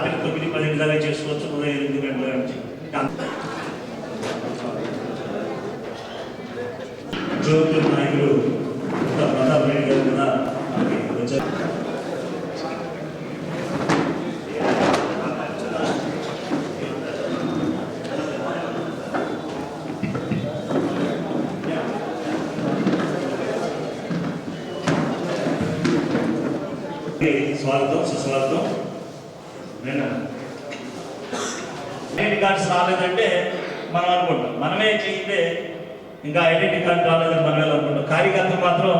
రాత్రి తొమ్మిది పది దాకా చేసుకోవచ్చు ఉదయం ఎనిమిది గంటల నుంచి జోగుల నాయకులు కొత్త ప్రతాప్ రెడ్డి గారు కూడా మనకి వచ్చారు స్వాగతం సుస్వాగతం నేను ఐడెంటి కార్డ్స్ రాలేదంటే మనం అనుకుంటాం. మనమే చేస్తే ఇంకా ఐడెంటి కార్డు రాలేదని మనమే అనుకుంటాం. కార్యకర్త మాత్రం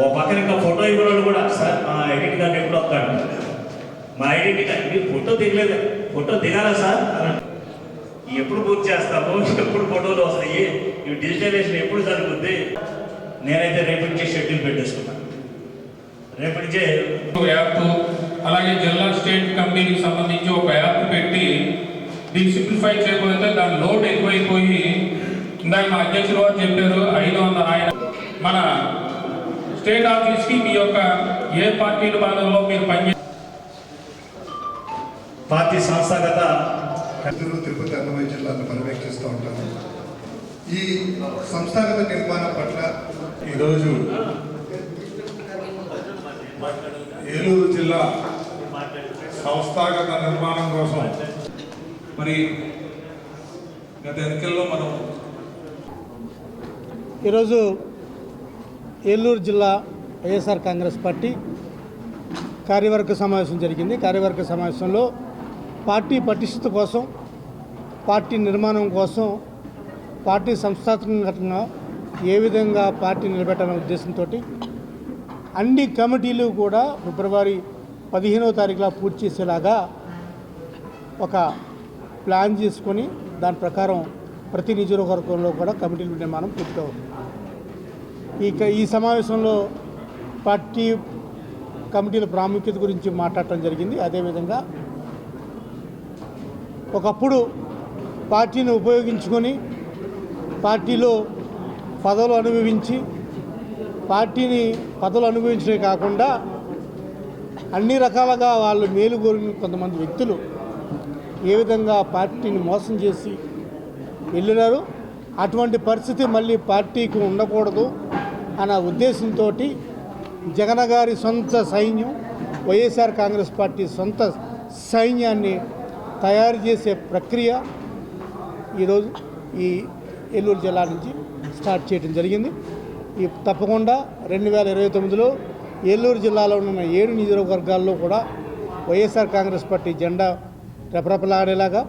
ఓ పక్కన ఇంకా ఫోటో ఇవ్వడం కూడా సార్ మా ఐడెంటి కార్డు ఎప్పుడు వస్తాడు? మా ఐడెంటి కార్డు మీరు ఫోటో దిగలేదు ఫోటో దిగాలా సార్? ఎప్పుడు పూర్తి చేస్తాము? ఎప్పుడు ఫోటోలు వస్తాయి? ఇవి డిజిటలైజేషన్ ఎప్పుడు జరుగుద్ది? నేనైతే రేపటి నుంచే షెడ్యూల్ పెట్టేసుకున్నాను. రేపటి నుంచే యాప్ అలాగే జిల్లా స్టేట్ కమిటీకి సంబంధించి ఒక యాప్ పెట్టి దీన్ని సింప్లిఫై చేయకపోతే దాని లోడ్ ఎక్కువైపోయి ఇందాక మా అధ్యక్షులు వారు చెప్పారు ఐదు వందల ఆయన. మన స్టేట్ ఆఫీస్కి మీ యొక్క ఏ పార్టీ విభాగంలో మీరు పనిచే పార్టీ సంస్థాగత తిరుపతి అన్నమయ్య జిల్లాను పర్యవేక్షిస్తూ ఉంటాను ఈ సంస్థాగత నిర్మాణం పట్ల ఈరోజు ఏలూరు జిల్లా సంస్థాగత నిర్మాణం కోసం. మరి గత ఎన్నికల్లో మనం ఈరోజు ఏలూరు జిల్లా వైఎస్ఆర్ కాంగ్రెస్ పార్టీ కార్యవర్గ సమావేశం జరిగింది. కార్యవర్గ సమావేశంలో పార్టీ పటిష్ట కోసం పార్టీ నిర్మాణం కోసం పార్టీ సంస్థాత్మకంగా ఏ విధంగా పార్టీ నిలబెట్టాలనే ఉద్దేశంతో అన్ని కమిటీలు కూడా ఫిబ్రవరి పదిహేనవ తారీఖులా పూర్తి చేసేలాగా ఒక ప్లాన్ చేసుకొని దాని ప్రకారం ప్రతి నియోజకవర్గంలో కూడా కమిటీల నిర్మాణం పూర్తి అవుతుంది. ఈ ఈ సమావేశంలో పార్టీ కమిటీల ప్రాముఖ్యత గురించి మాట్లాడటం జరిగింది. అదేవిధంగా ఒకప్పుడు పార్టీని ఉపయోగించుకొని పార్టీలో పదవులు అనుభవించి పార్టీని పదవులు అనుభవించడమే కాకుండా అన్ని రకాలుగా వాళ్ళు మేలు కోరిన కొంతమంది వ్యక్తులు ఏ విధంగా పార్టీని మోసం చేసి వెళ్ళినారు? అటువంటి పరిస్థితి మళ్ళీ పార్టీకి ఉండకూడదు అన్న ఉద్దేశంతో జగన్ గారి సొంత సైన్యం వైఎస్ఆర్ కాంగ్రెస్ పార్టీ సొంత సైన్యాన్ని తయారు చేసే ప్రక్రియ ఈరోజు ఈ ఏలూరు జిల్లా నుంచి స్టార్ట్ చేయడం జరిగింది. ఈ తప్పకుండా రెండు వేల ఇరవై తొమ్మిదిలో ఏలూరు జిల్లాలో ఉన్న ఏడు నియోజకవర్గాల్లో కూడా వైఎస్ఆర్ కాంగ్రెస్ పార్టీ జెండా రెపరెపలాడేలాగా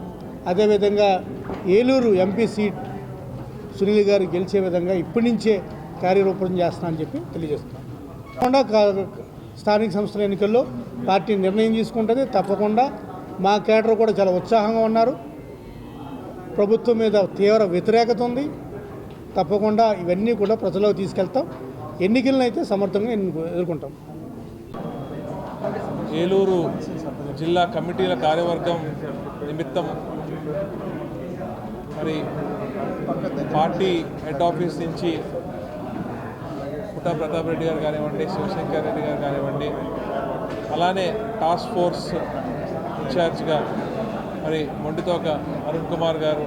అదేవిధంగా ఏలూరు ఎంపీ సీట్ సునీల్ గారు గెలిచే విధంగా ఇప్పటి నుంచే కార్యరూపం చేస్తానని చెప్పి తెలియజేస్తున్నాను కాకుండా స్థానిక సంస్థల ఎన్నికల్లో పార్టీ నిర్ణయం తీసుకుంటుంది. తప్పకుండా మా కేడర్ కూడా చాలా ఉత్సాహంగా ఉన్నారు. ప్రభుత్వం మీద తీవ్ర వ్యతిరేకత ఉంది. తప్పకుండా ఇవన్నీ కూడా ప్రజలకు తీసుకెళ్తాం. ఎన్నికలను అయితే సమర్థంగా ఎదుర్కొంటాం. ఏలూరు జిల్లా కమిటీల కార్యవర్గం నిమిత్తం మరి పార్టీ హెడ్ ఆఫీస్ నుంచి పుట్టా ప్రతాప్ రెడ్డి గారు కానివ్వండి శివశంకర్ రెడ్డి గారు కానివ్వండి అలానే టాస్క్ ఫోర్స్ ఇన్ఛార్జ్గా మరి మొండితోక అరుణ్ కుమార్ గారు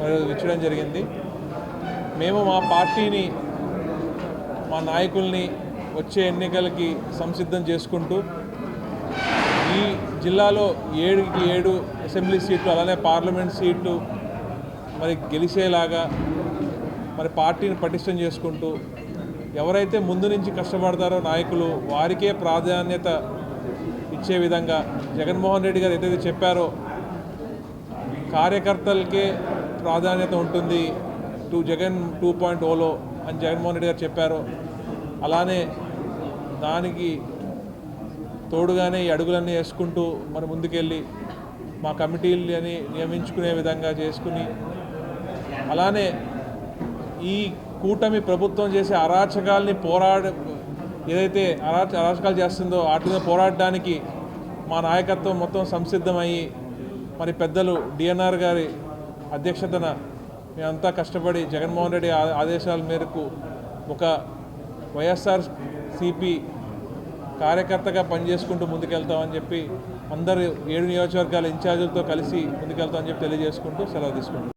మరి ఇచ్చడం జరిగింది. మేము మా పార్టీని మా నాయకుల్ని వచ్చే ఎన్నికలకి సంసిద్ధం చేసుకుంటూ ఈ జిల్లాలో ఏడుకి ఏడు అసెంబ్లీ సీట్లు అలానే పార్లమెంట్ సీట్లు మరి గెలిచేలాగా మరి పార్టీని పటిష్టం చేసుకుంటూ ఎవరైతే ముందు నుంచి కష్టపడతారో నాయకులు వారికే ప్రాధాన్యత ఇచ్చే విధంగా జగన్మోహన్ రెడ్డి గారు ఏదైతే చెప్పారో కార్యకర్తలకే ప్రాధాన్యత ఉంటుంది. టూ జగన్ టూ పాయింట్ ఓలో అని జగన్మోహన్ రెడ్డి గారు చెప్పారో అలానే దానికి తోడుగానే ఈ అడుగులన్నీ వేసుకుంటూ మరి ముందుకెళ్ళి మా కమిటీలని నియమించుకునే విధంగా చేసుకుని అలానే ఈ కూటమి ప్రభుత్వం చేసే అరాచకాల్ని పోరాడ ఏదైతే అరాచ అరాచకాలు చేస్తుందో వాటిని పోరాడడానికి మా నాయకత్వం మొత్తం సంసిద్ధమయ్యి మరి పెద్దలు డిఎన్ఆర్ గారి అధ్యక్షతన మేమంతా కష్టపడి జగన్మోహన్ రెడ్డి ఆ- ఆదేశాల మేరకు ఒక వైఎస్ఆర్ సిపి కార్యకర్తగా పనిచేసుకుంటూ ముందుకెళ్తామని చెప్పి అందరు ఏడు నియోజకవర్గాల ఇన్ఛార్జీలతో కలిసి ముందుకెళ్తామని చెప్పి తెలియజేసుకుంటూ సెలవు తీసుకుంటాం